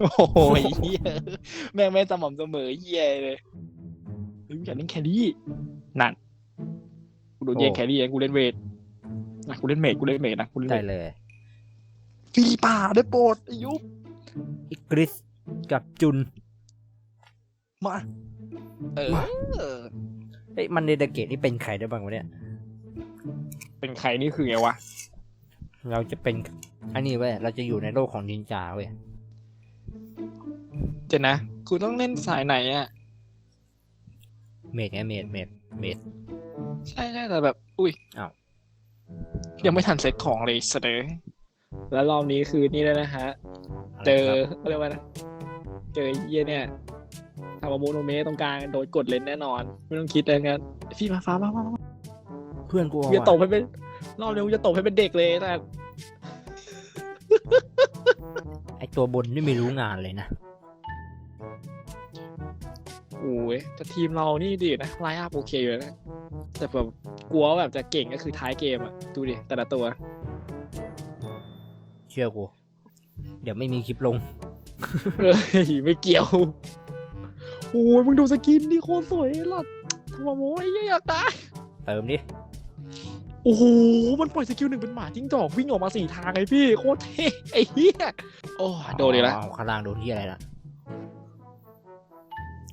โอ้โหเฮียแม่งไม่สม่ำเสมอเฮียเลยเฮ้ยกูอยากเล่นแครี่นั่นกูโดนแย่งแครี่เองกูเล่นเวทนะกูเล่นเมดกูเล่นเมดนะกูเล่นเมได้ดเลยฟรีป่าได้โปรดอายุบอิกริสกับจุนมาเออเอ้ยมันเดดเกตนี่เป็นใครได้บ้างวะเนี่ย เป็นใครนี่คือไงวะ เราจะเป็น อันนี้เว้ย เราจะอยู่ในโลกของนินจาเว้ย เจนนะกูต้องเล่นสายไหนอะ เมดไงเมดเมดเมดใช่ใช่แต่แบบ อุ้ยอ้าวยังไม่ทันเซ็ตของเลยเสนอแล้วรอบนี้คือนี่แล้วนะฮะ เจอเขาเรียกว่านะเจอไอ้เยี่ยเนี่ยทำมาโมโนเมะตรงกลางโดนกดเลนแน่นอน ไม่ต้องคิดเลยงั้นพี่มาฟ้ามามามาเพื่อนกูกูเอาจะตว่ะบให้เป็นรอบนี้กูจะตบให้เป็นเด็กเลยแต่ไอตัวบนนี่ไม่รู้งานเลยนะ โอ้ยแต่ทีมเรานี่ดีนะไลน์อัพโอเคอยู่นะแต่แบบกลัวว่าแบบจะเก่งก็คือท้ายเกมอะดูดิ แต่ละตัว เชื่อกู เดี๋ยวไม่มีคลิปลง เฮ้ย ไม่เกี่ยว โอ้ยมึงดูสกินดิโคตรสวยหลัดทำมาโมไอ้เหี้ยอยากตาย เติมดิ โอ้โห มันปล่อยสกิลหนึ่งเป็นหมาจิ้งจอกวิ่งออกมาสี่ทางเลยพี่ โคตรเท่ไอ้เหี้ย โอ้ยโดนอีกแล้วาข้างล่างโดนที่อะไรล่ะ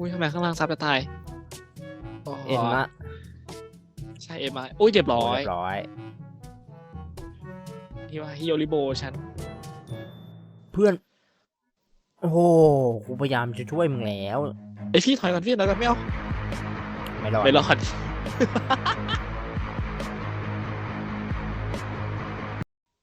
อุ้ยทำไมข้างล่างซับจะตายเอ็นมะใช่เอ็มมาอุ้ยเรียบร้อยเรียบร้อยที่ว่าฮิโอริโบฉัน เพื่อน โอ้โหกูพยายามจะช่วยมึงแล้วไอยพี่ถอยก่อนพี่ถอยก่อนไม่เอาไม่รอดไม่รอด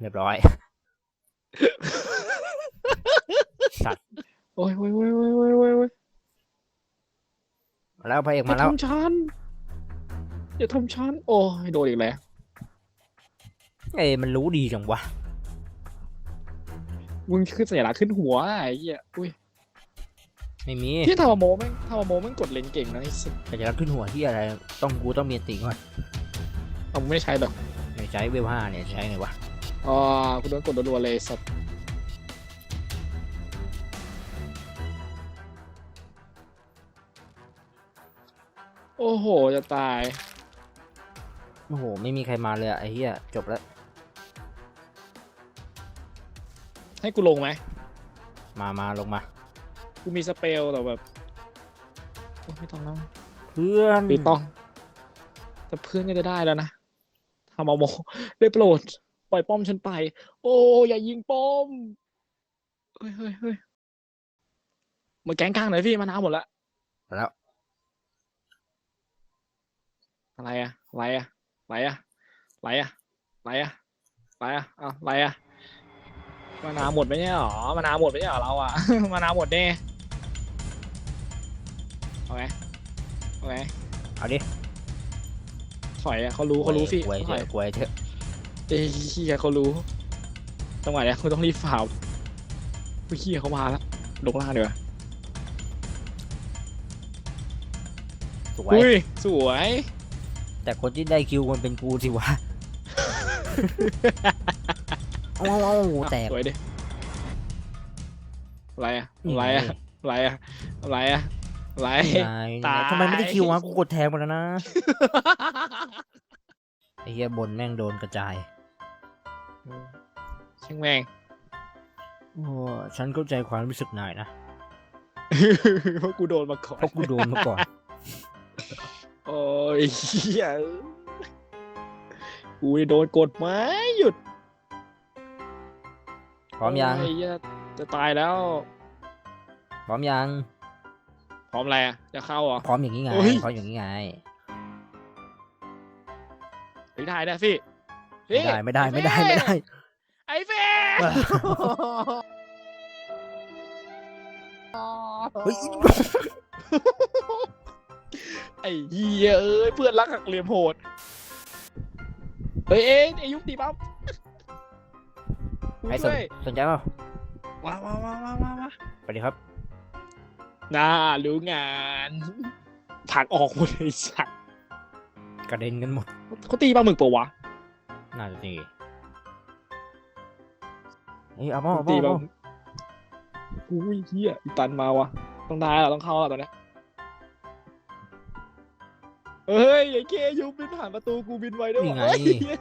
เรียบร้อยสัตว์โอ้ยโอ้ยโอ้ยโอ้ยโอ้ยโอ้ยโอ้ย มาแล้วพระเอกอย่ามาแล้ว ทำฉันอย่าทำฉันโอ้ยโดนอีกแล้ว เอ้ยมันรู้ดีจังวะ มึงขึ้นสัญลักษณ์ขึ้นหัวไอ้เหี้ยอุ้ยไม่มีพี่ทาวาโมแม่งทาวาโมแม่งกดเลนเก่งนะไอ้สิแต่จะขึ้นหัวที่อะไร ต้องกูต้องมีอันติก่อนเอามึงไม่ได้ใช้หรอก ไม่ใช้เวลห้าเนี่ยใช้ไงวะ อ๋อกูโดนกดรัวๆเลยสัตว์ โอ้โห จะตาย โอ้โห ไม่มีใครมาเลยอะไอ้เหี้ยจบแล้วให้กูลงไหมมามาลงมา กูมีสเปลแต่แบบโอ๊ยไม่ต้องแล้วเพื่อนหรือต้อง แต่เพื่อนก็จะได้แล้วนะทำเอาโมได้โปรด ปล่อยป้อมฉันไป โอ้อย่ายิงป้อมเฮ้ยเฮ้ยเฮ้ยมาแกงกลางหน่อยพี่มาน้ำหมดละแล้ว อะไรอะอะไรอะอะไรอะอะไรอะอะไรอะอะไรอะอ้าวอะไรอะมานาหมดไหมเนี่ยหรอมานาหมดไหมเนี่ยหรอเราอะมานาหมดแน่เอาไงเอาไงเอาดิถอยอะเขารู้เขารู้พี่กวยถเถอยอะกวยเถอะเอ้ยเฮียเขารู้จังหวะเนี้ยคุณต้องรีบฝ่าวเฮ้ยเฮียเขามาแล้วลงล่างเดี๋ยวาสวยอุ้ยสวย แต่คนที่ได้คิวมันเป็นกูสิวะ เอาเอาเอาแตก สวยดิอะไรอะอะไรอะอะไรอะอะไรอะอะไรนี่ไงตาย ทำไมไม่ได้คิววะกูกดแทงหมดแล้วนะ ไอ้เหี้ยบนแม่งโดนกระจายช่างแม่งโอ้ฉันเข้าใจความรู้สึกนายนะ เพราะกูโดนมาก่อน เพราะกูโดนมาก่อน โอ้ยเฮียกูโดนกดไหมหยุดพร้อมยังโเหี้ยจะตายแล้ว พร้อมยัง พร้อมอะไรอะจะเข้าเหรอ พร้อมอย่างนี้ไง โอ้ย พร้อมอย่างนี้ไงไม่ได้นะพี่ไม่ได้ไม่ได้ไม่ได้ไม่ได้ ไอ้เฟ่เฮ้ย ไอ้เหี้ยเอ้ยเพื่อนรักหักเหลี่ยมโหด เฮ้ยเอ้ยไอ้ยุคตีปั๊บไอ้สนด้วยสนใจเปล่าว้าวว้าวว้าวว้าวว้าวไปดิครับ น่ารู้งานผลักออกหมดเลยสัตว์กระเด็นกันหมดเขาตีปลาหมึกเปล่าวะ น่าจะดีเฮ้ยเอาเปล่าเอาเปตีล่าปลาเอาหมึกอุ้ยเฮียอีตันมาวะต้องได้เหรอต้องเข้าแล้วตอนเนี้ย เฮ้ยไอ้เคยูบินผ่านประตูกูบินไวด้วยนี่วะไงเฮ้ยเหี้ย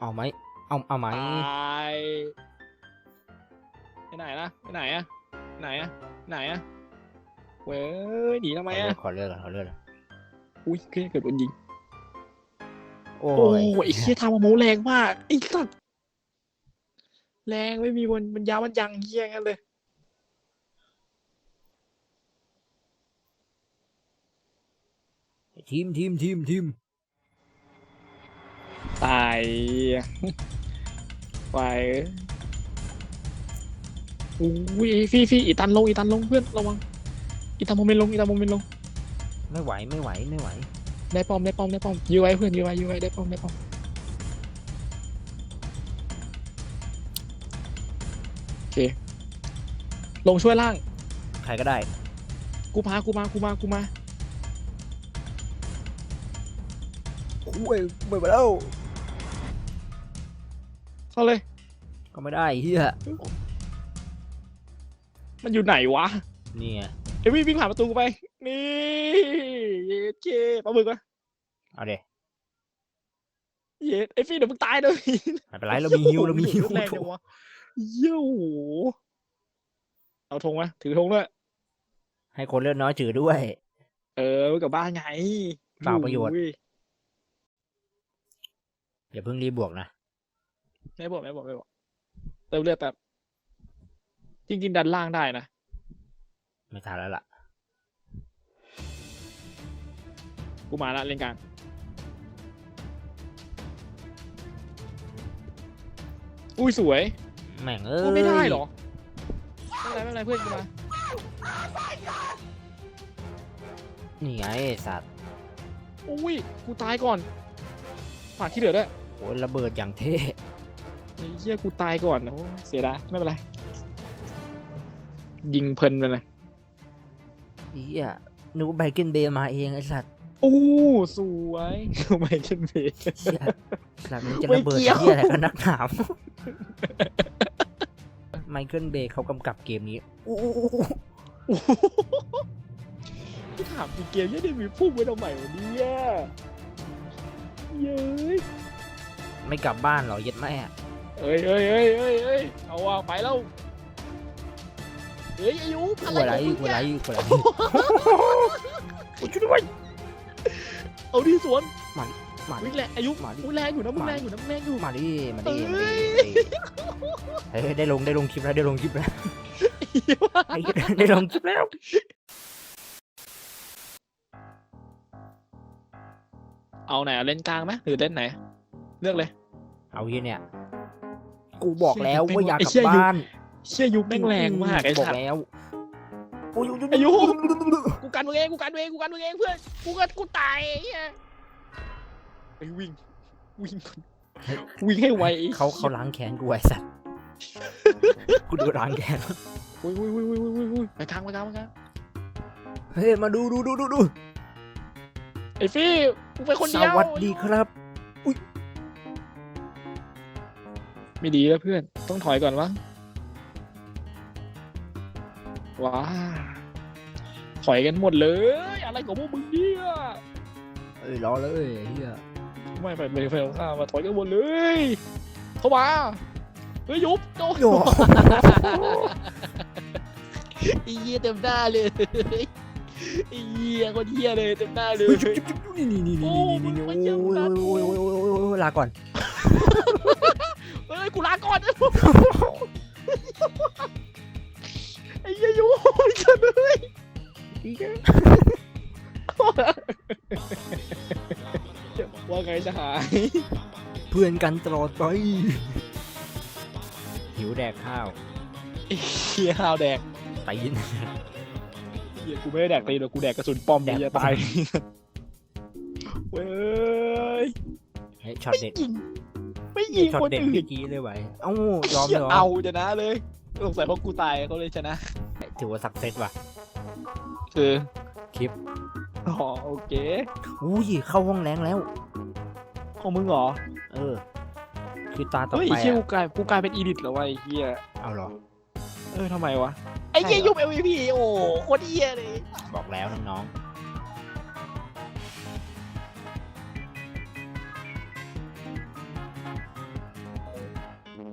เอาไหมเอาเอาไหมตายไปไหนนะไปไหนอะไหนอะไหนอะเว้ยหนีทำไมอะขอเลือดก่อนขอเลือดก่อนอุ้ยเคเกิดโดนยิงโอ้โอ้ยยไอ้เคียทำมาโมแรงมากไอ้สัตว์แรงไม่มีวันมันยามันยังเฮี้ยงั้นเลย ทีมทีมทีมทีมตายไปอุ้ยฟี่ฟี่อีตันลงอีตันลงเพื่อนระวังอีตันโมเมนต์ลงอีตันโมเมนต์ลง ไม่ไหวไม่ไหวไม่ไหว ได้ป้อมได้ป้อมได้ป้อมยื้อไว้เพื่อนยื้อไว้ยื้อไว้ได้ป้อมได้ป้อมโอเคลงช่วยล่างใครก็ได้ กูมากูมากูมากูมา อ้ยไม่ไหวแล้วเข้าเลย ก็ไม่ได้เฮียมันอยู่ไหนวะนี่ไงเอ้ยวิ่งวิ่งผ่านประตูกูไป นี่เย็ดเคปลาหมึกวะเอาเดเย็ดไอ้ฟี่เดี๋ยวมึงตายเลยไม่เป็นไรเรามีฮิวเรามีฮิวแรงจังวะเยี่ยวเอาธงมาถือธงด้วยให้คนเลือดน้อยจืดด้วย เออกับบ้านไงเปล่าประโยชน์ อุ้อย่าเพิ่งรีบบวกนะ ไม่บอกไม่บอกไม่บอกเติมเลือดแบบจริงๆดันล่างได้นะ ไม่ทันแล้วล่ะ กูมาละเล่นกลางอุ้ยสวย แม่งเอ้ยโอ้ไม่ได้เหรอ ไม่เป็นไรไม่เป็นไรเพื่อนกูมา นี่ไงไอ้สัตว์ อุ้ย กูตายก่อนฝากที่เหลือด้วย โอ้ยระเบิดอย่างเท่ไอ้เหี้ยกูตายก่อนโอ้เสียดายไม่เป็นไร ยิงเพลินไปเลยเฮียนึกว่าไบเกนเบย์มาเองไอ้สัตว์โอ้สวยไมเคิลเบย์เฮียสัตว์มันจะไม่ระเบิดเกี่ยวเฮียอะไรกันนักหนามไมเคิลเบย์เขากำกับเกมนี้อู้อู้อู้อู้ที่ถามอีกเกมยังได้มีพุ่งไว้ทำไมวะเนี่ยเย้ย ไม่กลับบ้านเหรอเย็ดแม่เอ้ยเอ้ยเอ้ยเอ้ยเอ้ยเอาว่ะไปแล้วเฮ้ยอายุกลัวอะไรของกลัวอะไรเนี่ยกลัวอะไรโอ้ยช่วยด้วยเอาดิสวนมาดิมาดิวิ่งแรงอายุมาดิมึงแรงอยู่นะมึงมาดิ แรงอยู่นะมึงแรงอยู่ มาดิมาดิมาเอ้ดิยเฮ้ยได้ลงได้ลงคลิปแล้วได้ลงคลิปแล้วไอ้เหี้ยได้ลงคลิปแล้ว เอาไหนเอาเล่นกลางไหมหรือเล่นไหน เลือกเลย เอาเฮียเนี่ย กูบอกแล้วว่าอยากกลับไอ้เหี้ยยุบ้านเชี่ยยุคแม่งแรงมากไอ้บอกสัตว์แล้วโอ้ยอายุกูกันมึงเองกูกันมึงเองกูกันมึงเองเพื่อนกูกันกูตายไอ้เหี้ยไปวิ่งวิ่งก่อนวิ่งให้ไวไอ้เขาเขาล้างแค้นกูไอ้สัตว์กูดูล้างแค้นอุ้ยอุ้ยอุ้ยอุ้ยอุ้ยอุ้ยไปกลางไปกลางไปกลางเฮ้ยมาดูดูดูดูดูไอ้ฟี่กูไปคนสเดียววัสดีครับ ไม่ดีแล้วเพื่อน ต้องถอยก่อนวะว้าถอยกันหมดเลย อะไรของพวกมึงเนี่ยเอ้ยรอเลยเฮียไม่ไปไม่ไปของข้ามาถอยกันหมดเลย เข้ามาเฮ้ยยุบโตโย่ไอ้เหี้ยเต็มหน้าเลยไอ้เหี้ยคนเหี้ยเลยเต็มหน้าเลยนี่นี่นี่นี่นี่นี่โอ้ยโอ้ยโอ้ยโอ้ยโอ้ยโอ้ยลาก่อน เฮ้ยกูลาก่อนไอ้เหี้ยยุบฉันเลยว่าไงจะหายเพื่อนกันตลอดไปหิวแดกข้าวไอ้เหี้ยข้าวแดกตีนเหี้ยกูไม่ได้แดกตีนหรอกกูแดกกระสุนป้อมแดกดีจะตายเว้ย เฮ้ยช็อตไม่เด็ดยิง ไม่ยิงช็อตคนเด็ดอื่นเมื่อกี้เลยไหวเอ้ายอมเลยเหรอเอาชนะเลยสงสัยเพราะกูตายเขาเลยชนะ ถือว่าสักเซสว่ะ คือคลิป อ๋อโอเค อุ้ยเข้าห้องแรงแล้ว ของมึงเหรอ เออ คือตาต่อเฮ้ยไปเชี่ยกูอะกลายกูกลายเป็นอีดิทแล้ววะไอ้เหี้ยเอาเหรอ เออทำไมวะ ไอ้เหี้ยใช่เหรอ ยุบ MVP โอ้โหโคตรเหี้ยเลย บอกแล้วน้องๆ